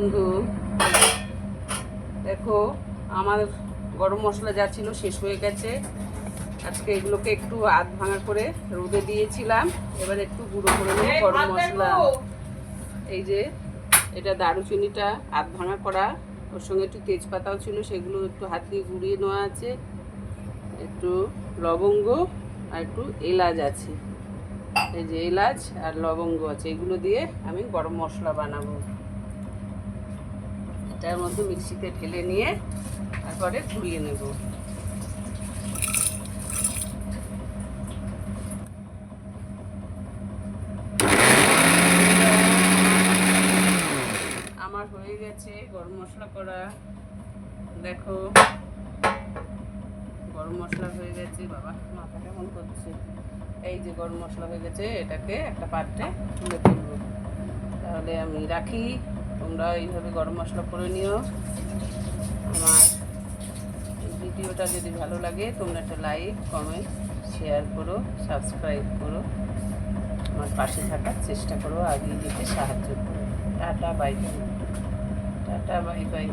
বন্ধু দেখো আমার গরম মশলা যা ছিল শেষ হয়ে গেছে। আজকে এগুলোকে একটু আধ ভাঙা করে রোদে দিয়েছিলাম। এবার একটু গুঁড়ো করে নেব গরম মশলা। এই যে এটা দারুচিনিটা আধ ভাঙা করা। ওর সঙ্গে একটু তেজপাতাও ছিল সেগুলো একটু হাত দিয়ে গুঁড়িয়ে নেওয়া আছে। একটু লবঙ্গ আর একটু এলাচ আছে। এই যে এলাচ আর লবঙ্গ আছে এগুলো দিয়ে আমি গরম মশলা বানাবো। এটার মধ্যে মিক্সিতে ঢেলে নিয়ে তারপরে ঘুরিয়ে নেব। আমার হয়ে গেছে গরম মশলা করা। দেখো, গরম মশলা হয়ে গেছে। বাবা, মাথা কেমন করছে? এই যে গরম মশলা হয়ে গেছে, এটাকে একটা পাত্রে তুলে তুলবো তাহলে আমি রাখি। তোমরা এইভাবে গরম মশলা করে নিও। আমার ভিডিওটা যদি ভালো লাগে, তোমরা একটা লাইক কমেন্ট শেয়ার করো সাবস্ক্রাইব করো। আমার পাশে থাকার চেষ্টা করো আগিয়ে যেতে সাহায্য করো। Tata bye tata bye bye